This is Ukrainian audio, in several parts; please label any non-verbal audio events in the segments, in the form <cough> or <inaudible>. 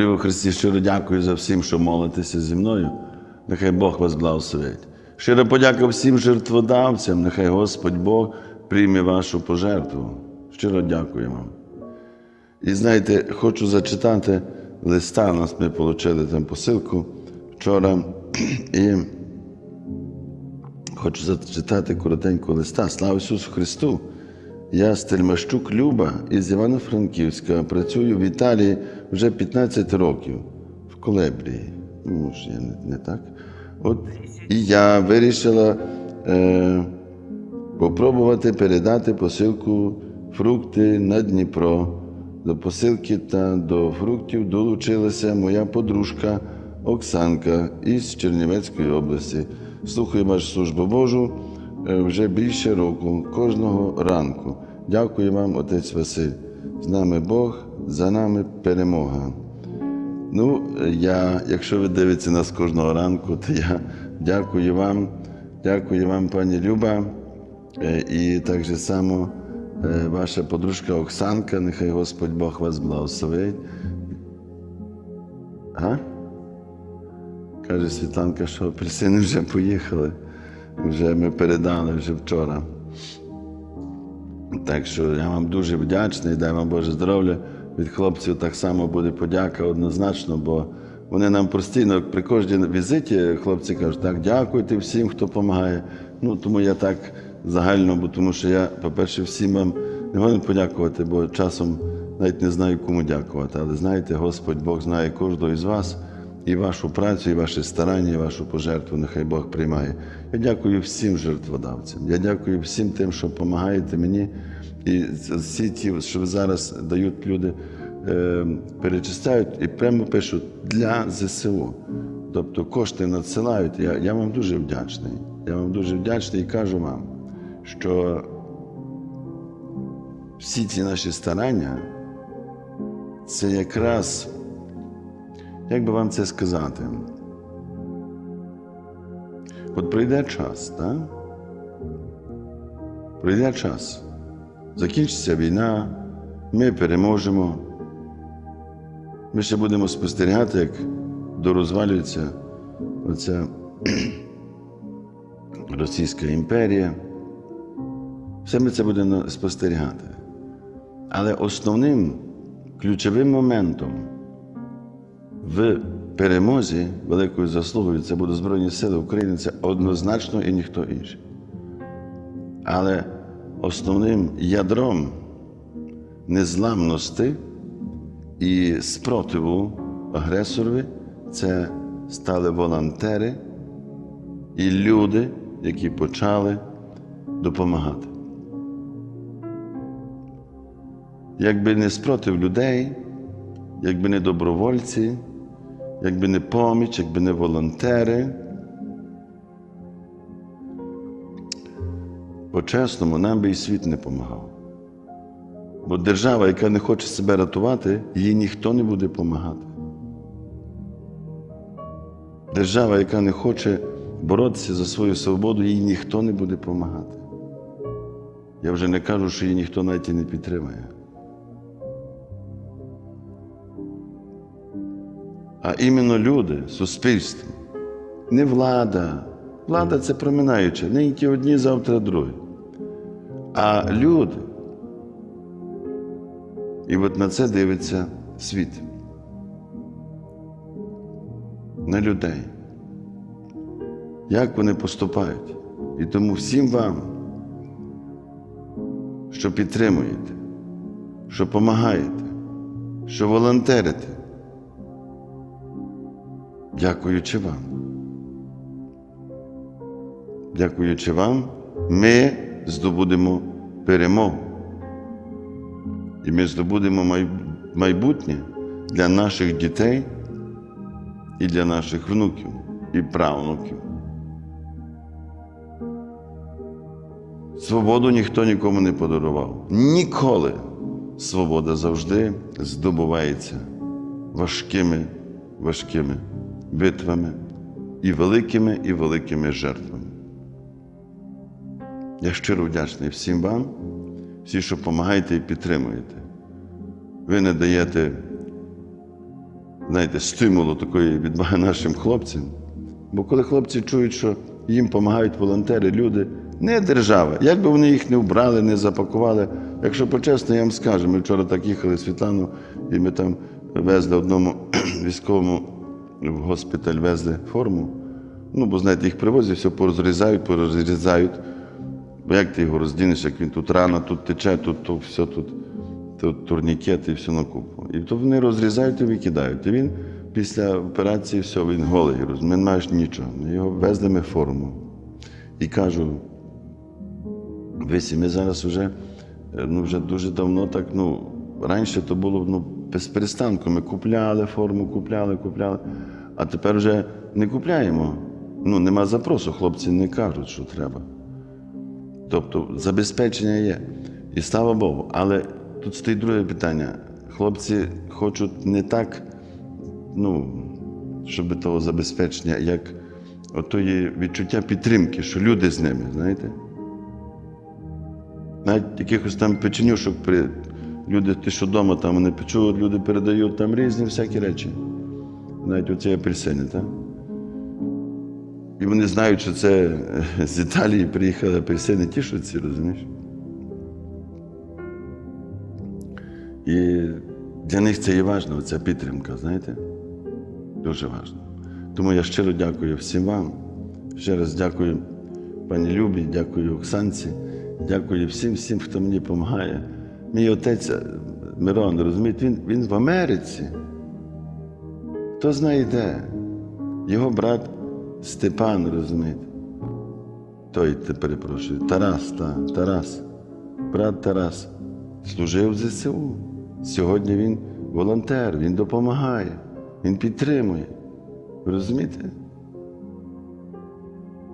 Дорі Христі, щиро дякую за всім, що молитеся зі мною. Нехай Бог вас благословить. Щиро подяка всім жертводавцям, нехай Господь Бог прийме вашу пожертву. Щиро дякую вам. І знаєте, хочу зачитати листа. Нас ми отримали там посилку вчора. <clears throat> І хочу зачитати коротенько листа. Слава Ісусу Христу! Я Стельмащук Люба із Івано-Франківська. Працюю в Італії вже 15 років в Колебрії. Ну, ж я не, не так. От і я вирішила е, попробувати передати посилку фрукти на Дніпро. До посилки та до фруктів долучилася моя подружка Оксанка із Чернівецької області. Слухаю вашу службу Божу е, вже більше року, кожного ранку. Дякую вам, отець Василь. З нами Бог, за нами перемога. Ну, я, якщо ви дивитеся нас кожного ранку, то я дякую вам, дякую вам, пані Люба, Е, і так же само е, ваша подружка Оксанка, нехай Господь Бог вас благословить. А? Каже Світланка, що апельсини вже поїхали. Вже ми передали вже вчора. Так що я вам дуже вдячний, дай вам Боже здоров'я. Від хлопців так само буде подяка однозначно, бо вони нам постійно при кожній візиті хлопці кажуть, так, дякуйте всім, хто допомагає. Ну, тому я так загально, бо тому що я, по-перше, всім вам не можу подякувати, бо часом навіть не знаю, кому дякувати. Але знаєте, Господь Бог знає кожного із вас і вашу працю, і ваші старання, і вашу пожертву. Нехай Бог приймає. Я дякую всім жертводавцям. Я дякую всім тим, що допомагаєте мені. І всі ті, що зараз дають люди, е, перечисляють і прямо пишуть для ЗСУ. Тобто кошти надсилають. Я, я вам дуже вдячний. Я вам дуже вдячний і кажу вам, що всі ці наші старання це якраз, як би вам це сказати, от прийде час, так? Прийде час. Закінчиться війна, ми переможемо. Ми ще будемо спостерігати, як дорозвалюється оця <clears throat> Російська імперія. Все ми це будемо спостерігати. Але основним ключовим моментом в перемозі великою заслугою це будуть Збройні Сили України, це однозначно і ніхто інший. Але основним ядром незламності і спротиву агресорові це стали волонтери і люди, які почали допомагати. Якби не спротив людей, якби не добровольці, якби не поміч, якби не волонтери, по-чесному, нам би і світ не допомагав. Бо держава, яка не хоче себе рятувати, їй ніхто не буде допомагати. Держава, яка не хоче боротися за свою свободу, їй ніхто не буде допомагати. Я вже не кажу, що її ніхто навіть і не підтримує. А іменно люди, суспільство, не влада. Влада це проминаюча, нині одні, завтра другі. А люди. І от на це дивиться світ. На людей. Як вони поступають. І тому всім вам, що підтримуєте, що допомагаєте, що волонтерите, дякуючи вам. Дякуючи вам, ми здобудемо перемогу. І ми здобудемо майбутнє для наших дітей і для наших внуків і правнуків. Свободу ніхто нікому не подарував. Ніколи. Свобода завжди здобувається важкими, важкими битвами і великими і великими жертвами. Я щиро вдячний всім вам, всі, що допомагаєте і підтримуєте. Ви не даєте знаєте, стимулу такої від нашим хлопцям. Бо коли хлопці чують, що їм допомагають волонтери, люди, не держава, як би вони їх не вбрали, не запакували. Якщо почесно, я вам скажу, ми вчора так їхали Світлану, і ми там везли одному <clears throat> військовому в госпіталь, везли форму. Ну, бо знаєте, їх привозять, все порозрізають, порозрізають. Бо як ти його роздінеш, як він тут рана, тут тече, тут то все тут, тут турнікети і все на купу. І то вони розрізають і викидають. І він після операції все, він голий, не маєш нічого. Його везли ми форму. І кажу, весі, ми зараз вже, е, ну, вже дуже давно так, ну, раніше то було ну, без перестанку. Ми купляли форму, купляли, купляли, а тепер вже не купляємо. Ну, нема запросу, хлопці не кажуть, що треба. Тобто забезпечення є. І слава Богу. Але тут стоїть друге питання. Хлопці хочуть не так, ну, щоб того забезпечення, як отої відчуття підтримки, що люди з ними, знаєте? Навіть якихось там печенюшок при люди, ті, що вдома там вони печуть, люди передають там різні всякі речі. Навіть оці апельсини, так? І вони знають, що це е, з Італії приїхали апельсини, тішуться, розумієш? І для них це є важливо, ця підтримка, знаєте? Дуже важливо. Тому я щиро дякую всім вам. Ще раз дякую пані Любі, дякую Оксанці, дякую всім, всім, хто мені допомагає. Мій отець е, Мирон, розумієте, він, він в Америці. Хто знає де? Його брат Степан, розумієте? Той, те перепрошую, Тарас, та, Тарас, брат Тарас, служив в ЗСУ. Сьогодні він волонтер, він допомагає, він підтримує. Ви розумієте?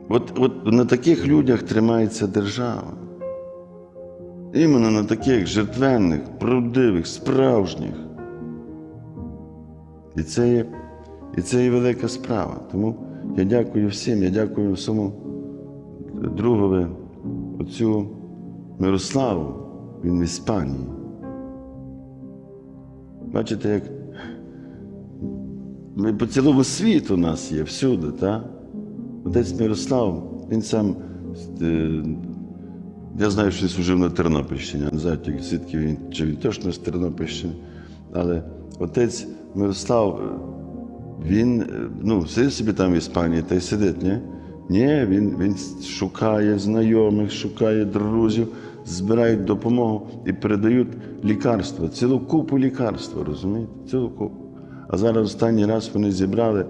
От, от на таких людях тримається держава. Іменно на таких жертвенних, правдивих, справжніх. І це є, і це є велика справа. Тому я дякую всім, я дякую всьому другові, отцю Мирославу, він в Іспанії. Бачите, як ми по цілому світу у нас є, всюди, так? Отець Мирослав, він сам, е, я знаю, що він служив на Тернопільщині, не знаю, звідки він, чи він точно з Тернопільщини, але отець Мирослав, він ну, сидить собі там в Іспанії та й сидить, ні? Ні, він, він шукає знайомих, шукає друзів, збирають допомогу і передають лікарства, цілу купу лікарства, розумієте? Цілу купу. А зараз останній раз вони зібрали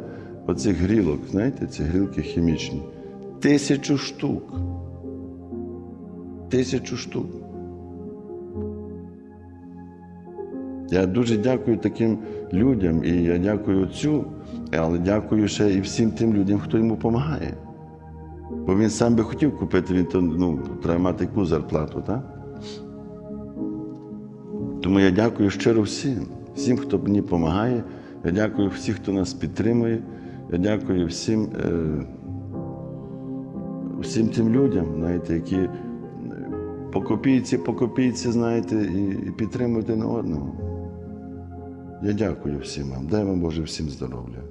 оцих грілок, знаєте, ці грілки хімічні. Тисячу штук. Тисячу штук. Я дуже дякую таким людям, і я дякую отцю, але дякую ще і всім тим людям, хто йому допомагає. Бо він сам би хотів купити, він то ну, треба мати яку зарплату, так? Тому я дякую щиро всім, всім, хто мені допомагає. Я дякую всім, хто нас підтримує. Я дякую всім, е, всім тим людям, знаєте, які по копійці, по копійці, знаєте, і, і на одного. Я дякую всім вам. Дай вам Боже всім здоров'я.